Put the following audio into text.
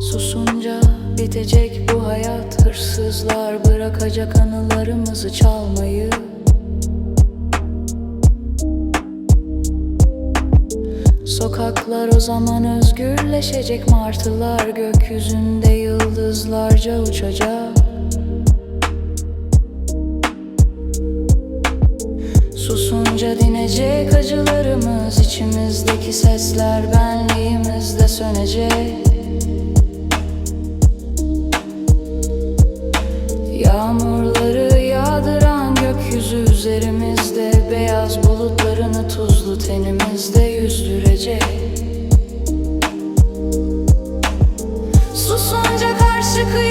Susunca bitecek bu hayat Hırsızlar bırakacak anılarımızı çalmayı. Sokaklar o zaman özgürleşecek Martılar gökyüzünde yıldızlarca uçacak. Susunca dinecek acılarımız içimizdeki sesler benliğimizde sönecek Üzerimizde beyaz bulutlarını tuzlu tenimizde yüzdürecek. Susunca karşı kıyı